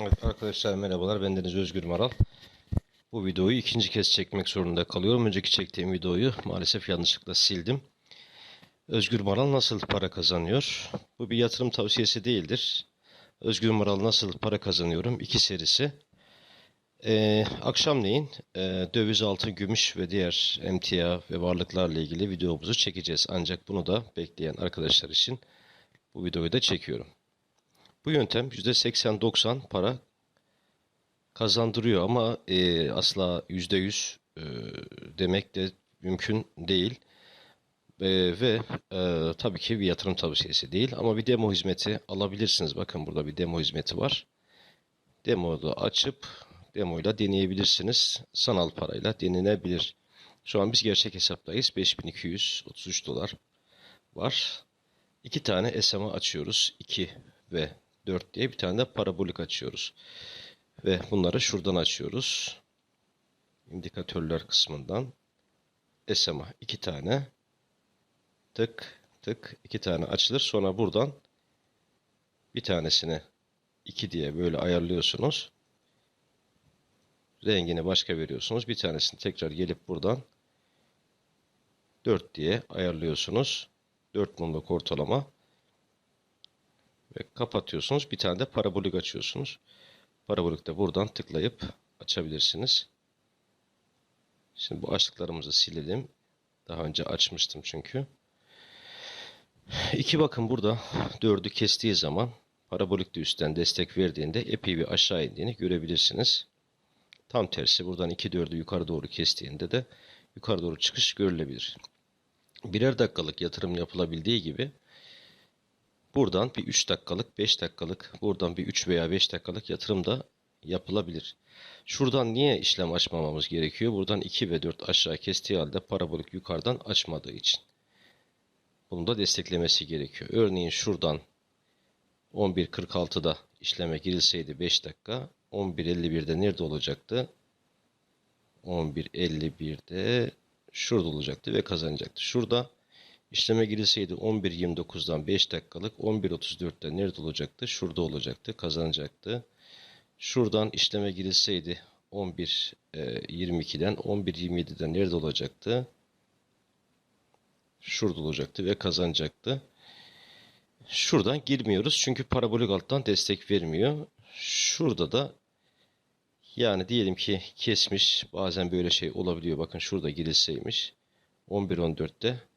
Evet arkadaşlar merhabalar bendeniz Özgür Maral. Bu videoyu ikinci kez çekmek zorunda kalıyorum. Önceki çektiğim videoyu maalesef yanlışlıkla sildim. Özgür Maral nasıl para kazanıyor? Bu bir yatırım tavsiyesi değildir. Özgür Maral nasıl para kazanıyorum? İki serisi. Ee, akşamleyin e, döviz, altın, gümüş ve diğer emtia ve varlıklarla ilgili videomuzu çekeceğiz. Ancak bunu da bekleyen arkadaşlar için bu videoyu da çekiyorum. Bu yöntem %80-90 para kazandırıyor ama e, asla %100 e, demek de mümkün değil. E, ve e, tabii ki bir yatırım tavsiyesi değil ama bir demo hizmeti alabilirsiniz. Bakın burada bir demo hizmeti var. Demo'da açıp demoyla deneyebilirsiniz. Sanal parayla denenebilir. Şu an biz gerçek hesaptayız. 5233 dolar var. İki tane SMA açıyoruz. 2 ve 4 diye bir tane de parabolik açıyoruz. Ve bunları şuradan açıyoruz. İndikatörler kısmından. SMA iki tane. Tık tık iki tane açılır. Sonra buradan bir tanesini 2 diye böyle ayarlıyorsunuz. Rengini başka veriyorsunuz. Bir tanesini tekrar gelip buradan 4 diye ayarlıyorsunuz. 4 mumluk ortalama ve kapatıyorsunuz. Bir tane de parabolik açıyorsunuz. Parabolik de buradan tıklayıp açabilirsiniz. Şimdi bu açtıklarımızı silelim. Daha önce açmıştım çünkü. İki bakın burada dördü kestiği zaman parabolik de üstten destek verdiğinde epey bir aşağı indiğini görebilirsiniz. Tam tersi buradan iki dördü yukarı doğru kestiğinde de yukarı doğru çıkış görülebilir. Birer dakikalık yatırım yapılabildiği gibi Buradan bir 3 dakikalık, 5 dakikalık, buradan bir 3 veya 5 dakikalık yatırım da yapılabilir. Şuradan niye işlem açmamamız gerekiyor? Buradan 2 ve 4 aşağı kestiği halde parabolik yukarıdan açmadığı için. Bunu da desteklemesi gerekiyor. Örneğin şuradan 11.46'da işleme girilseydi 5 dakika 11.51'de nerede olacaktı? 11.51'de şurada olacaktı ve kazanacaktı. Şurada İşleme girilseydi 11.29'dan 5 dakikalık 11.34'te nerede olacaktı? Şurada olacaktı, kazanacaktı. Şuradan işleme girilseydi 11.22'den 11.27'den nerede olacaktı? Şurada olacaktı ve kazanacaktı. Şuradan girmiyoruz çünkü parabolik alttan destek vermiyor. Şurada da yani diyelim ki kesmiş bazen böyle şey olabiliyor. Bakın şurada girilseymiş 11.14'te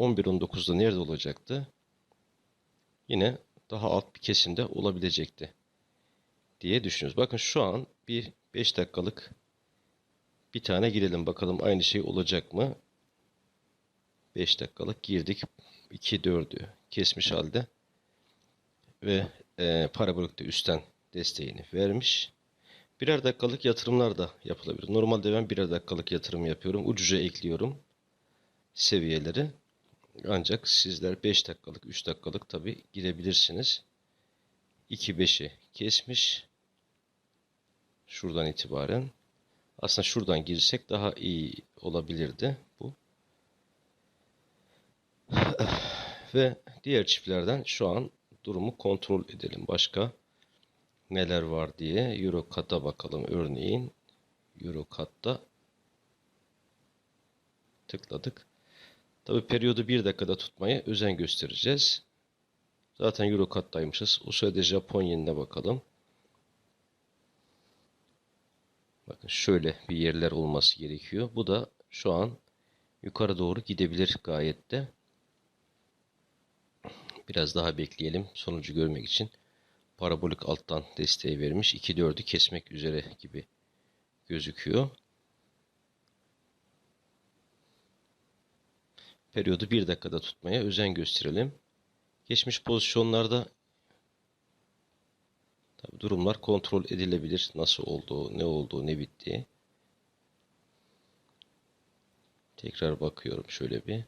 11-19'da nerede olacaktı? Yine daha alt bir kesimde olabilecekti diye düşünüyoruz. Bakın şu an bir 5 dakikalık bir tane girelim bakalım aynı şey olacak mı? 5 dakikalık girdik. 2 4'ü kesmiş halde ve e, parabolik de üstten desteğini vermiş. Birer dakikalık yatırımlar da yapılabilir. Normalde ben birer dakikalık yatırım yapıyorum. Ucuca ekliyorum seviyeleri. Ancak sizler 5 dakikalık, 3 dakikalık tabi girebilirsiniz. 2-5'i kesmiş. Şuradan itibaren. Aslında şuradan girsek daha iyi olabilirdi bu. Ve diğer çiftlerden şu an durumu kontrol edelim. Başka neler var diye Eurocat'a bakalım örneğin. Eurocat'ta tıkladık. Tabi periyodu bir dakikada tutmaya özen göstereceğiz. Zaten Eurocat'taymışız. O sırada Japon yenine bakalım. Bakın şöyle bir yerler olması gerekiyor. Bu da şu an yukarı doğru gidebilir gayet de. Biraz daha bekleyelim sonucu görmek için. Parabolik alttan desteği vermiş. 2-4'ü kesmek üzere gibi gözüküyor. Periyodu bir dakikada tutmaya özen gösterelim. Geçmiş pozisyonlarda tabi durumlar kontrol edilebilir. Nasıl olduğu, ne olduğu, ne bittiği. Tekrar bakıyorum şöyle bir.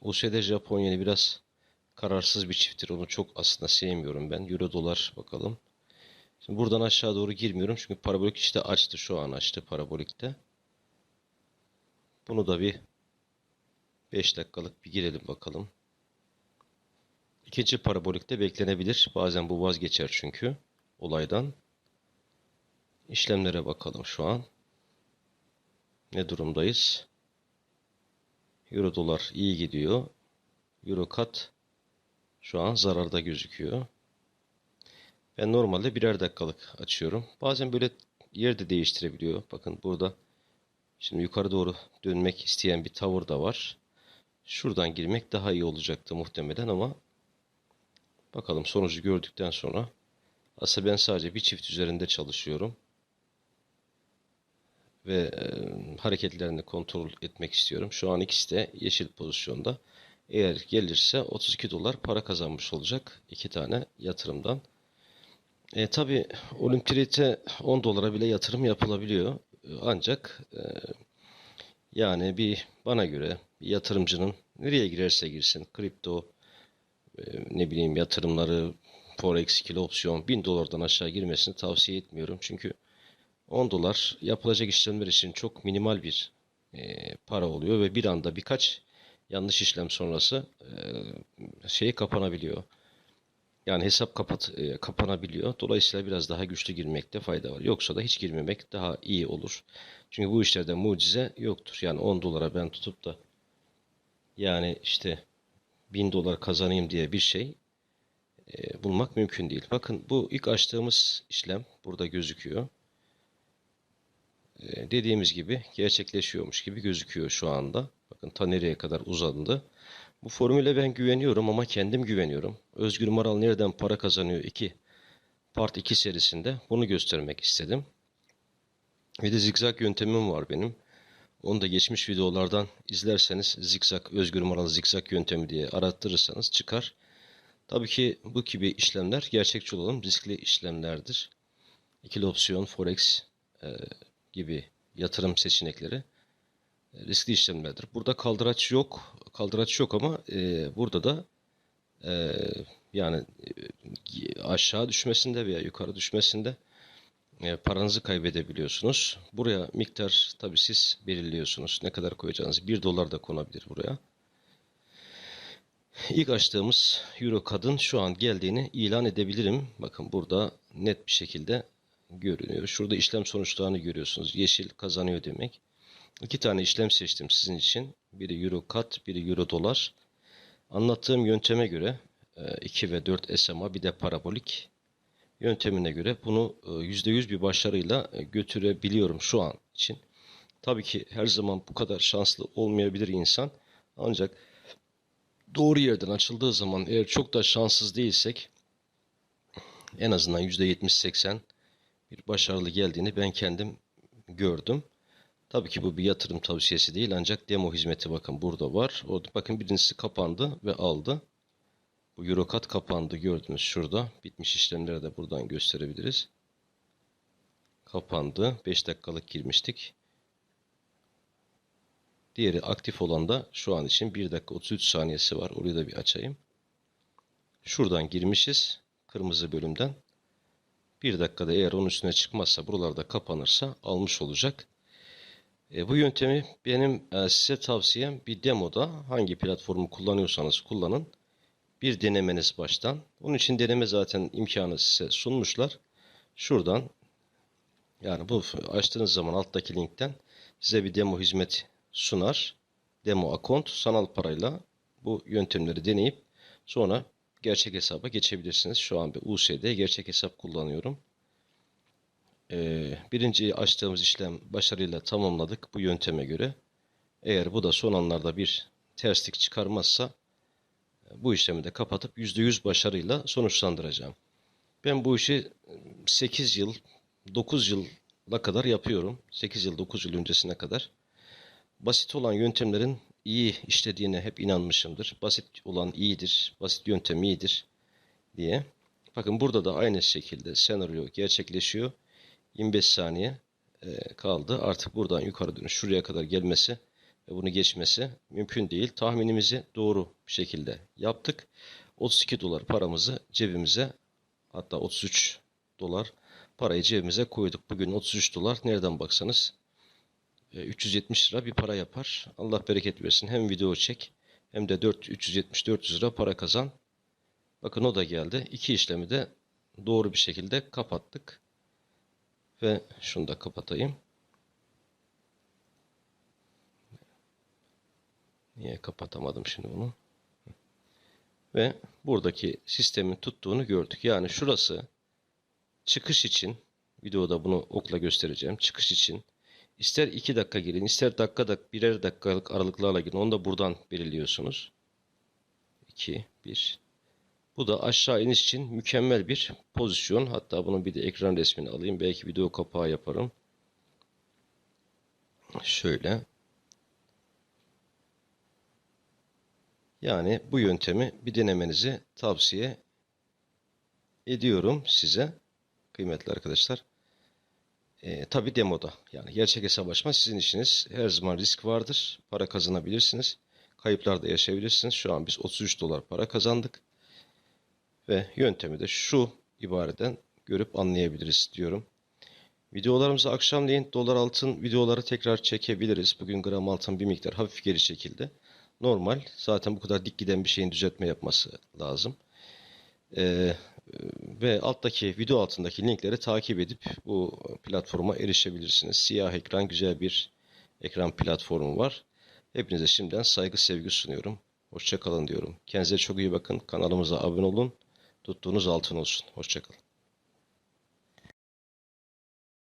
USD Japonya'nı biraz kararsız bir çifttir. Onu çok aslında sevmiyorum ben. Euro dolar bakalım. Şimdi buradan aşağı doğru girmiyorum. Çünkü parabolik işte açtı. Şu an açtı parabolikte. Bunu da bir 5 dakikalık bir girelim bakalım. İkinci parabolikte beklenebilir. Bazen bu vazgeçer çünkü olaydan. İşlemlere bakalım şu an. Ne durumdayız? Euro dolar iyi gidiyor. Euro kat şu an zararda gözüküyor. Ben normalde birer dakikalık açıyorum. Bazen böyle yer de değiştirebiliyor. Bakın burada şimdi yukarı doğru dönmek isteyen bir tavır da var. Şuradan girmek daha iyi olacaktı muhtemelen ama bakalım sonucu gördükten sonra aslında ben sadece bir çift üzerinde çalışıyorum ve e, hareketlerini kontrol etmek istiyorum. Şu an ikisi de yeşil pozisyonda. Eğer gelirse 32 dolar para kazanmış olacak iki tane yatırımdan. E, tabii Olimpirite 10 dolara bile yatırım yapılabiliyor. E, Ancak e, yani bir bana göre yatırımcının nereye girerse girsin kripto e, ne bileyim yatırımları forex ikili opsiyon 1000 dolardan aşağı girmesini tavsiye etmiyorum. Çünkü 10 dolar yapılacak işlemler için çok minimal bir e, para oluyor ve bir anda birkaç yanlış işlem sonrası e, şey kapanabiliyor. Yani hesap kapat e, kapanabiliyor. Dolayısıyla biraz daha güçlü girmekte fayda var. Yoksa da hiç girmemek daha iyi olur. Çünkü bu işlerde mucize yoktur. Yani 10 dolara ben tutup da yani işte 1000 dolar kazanayım diye bir şey e, bulmak mümkün değil. Bakın bu ilk açtığımız işlem burada gözüküyor. E, dediğimiz gibi gerçekleşiyormuş gibi gözüküyor şu anda. Bakın ta nereye kadar uzandı. Bu formüle ben güveniyorum ama kendim güveniyorum. Özgür Maral nereden para kazanıyor 2 Part 2 serisinde bunu göstermek istedim. Bir de zigzag yöntemim var benim. Onu da geçmiş videolardan izlerseniz zigzag Özgür Maral zigzag yöntemi diye arattırırsanız çıkar. Tabii ki bu gibi işlemler gerçekçi olalım riskli işlemlerdir. İkili opsiyon, forex e, gibi yatırım seçenekleri e, riskli işlemlerdir. Burada kaldıraç yok. Kaldıraç yok ama e, burada da e, yani e, aşağı düşmesinde veya yukarı düşmesinde paranızı kaybedebiliyorsunuz. Buraya miktar tabii siz belirliyorsunuz. Ne kadar koyacağınız. 1 dolar da konabilir buraya. İlk açtığımız Euro kadın şu an geldiğini ilan edebilirim. Bakın burada net bir şekilde görünüyor. Şurada işlem sonuçlarını görüyorsunuz. Yeşil kazanıyor demek. İki tane işlem seçtim sizin için. Biri Euro kat, biri Euro dolar. Anlattığım yönteme göre 2 e, ve 4 SMA bir de parabolik yöntemine göre bunu %100 bir başarıyla e, götürebiliyorum şu an için. Tabii ki her zaman bu kadar şanslı olmayabilir insan. Ancak doğru yerden açıldığı zaman eğer çok da şanssız değilsek en azından %70-80 bir başarılı geldiğini ben kendim gördüm. Tabii ki bu bir yatırım tavsiyesi değil ancak demo hizmeti bakın burada var. Orada bakın birincisi kapandı ve aldı. Bu Eurocat kapandı gördünüz şurada. Bitmiş işlemleri de buradan gösterebiliriz. Kapandı. 5 dakikalık girmiştik. Diğeri aktif olan da şu an için 1 dakika 33 saniyesi var. Orayı da bir açayım. Şuradan girmişiz. Kırmızı bölümden. 1 dakikada eğer onun üstüne çıkmazsa buralarda kapanırsa almış olacak. E, bu yöntemi benim e, size tavsiyem bir demoda hangi platformu kullanıyorsanız kullanın. Bir denemeniz baştan. Onun için deneme zaten imkanı size sunmuşlar. Şuradan yani bu açtığınız zaman alttaki linkten size bir demo hizmet sunar. Demo akont sanal parayla bu yöntemleri deneyip sonra gerçek hesaba geçebilirsiniz. Şu an bir USD gerçek hesap kullanıyorum. Ee, birinci açtığımız işlem başarıyla tamamladık bu yönteme göre. Eğer bu da son anlarda bir terslik çıkarmazsa bu işlemi de kapatıp %100 başarıyla sonuçlandıracağım. Ben bu işi 8 yıl, 9 yıla kadar yapıyorum. 8 yıl, 9 yıl öncesine kadar. Basit olan yöntemlerin iyi işlediğine hep inanmışımdır. Basit olan iyidir, basit yöntem iyidir diye. Bakın burada da aynı şekilde senaryo gerçekleşiyor. 25 saniye e, kaldı. Artık buradan yukarı dönüş şuraya kadar gelmesi bunu geçmesi mümkün değil. Tahminimizi doğru bir şekilde yaptık. 32 dolar paramızı cebimize hatta 33 dolar parayı cebimize koyduk. Bugün 33 dolar nereden baksanız 370 e, lira bir para yapar. Allah bereket versin. Hem video çek hem de 4 370 400 lira para kazan. Bakın o da geldi. İki işlemi de doğru bir şekilde kapattık. Ve şunu da kapatayım. Niye kapatamadım şimdi bunu? Ve buradaki sistemin tuttuğunu gördük. Yani şurası çıkış için videoda bunu okla göstereceğim. Çıkış için ister 2 dakika girin, ister dakika dak birer dakikalık aralıklarla girin. Onu da buradan belirliyorsunuz. 2 1 Bu da aşağı iniş için mükemmel bir pozisyon. Hatta bunun bir de ekran resmini alayım. Belki video kapağı yaparım. Şöyle. Yani bu yöntemi bir denemenizi tavsiye ediyorum size kıymetli arkadaşlar. Ee, tabii demoda yani gerçek hesaplaşma sizin işiniz. Her zaman risk vardır. Para kazanabilirsiniz. Kayıplar da yaşayabilirsiniz. Şu an biz 33 dolar para kazandık. Ve yöntemi de şu ibareden görüp anlayabiliriz diyorum. Videolarımızı akşamleyin dolar altın videoları tekrar çekebiliriz. Bugün gram altın bir miktar hafif geri çekildi. Normal. Zaten bu kadar dik giden bir şeyin düzeltme yapması lazım. Ee, ve alttaki video altındaki linkleri takip edip bu platforma erişebilirsiniz. Siyah ekran güzel bir ekran platformu var. Hepinize şimdiden saygı sevgi sunuyorum. Hoşçakalın diyorum. Kendinize çok iyi bakın. Kanalımıza abone olun. Tuttuğunuz altın olsun. Hoşçakalın.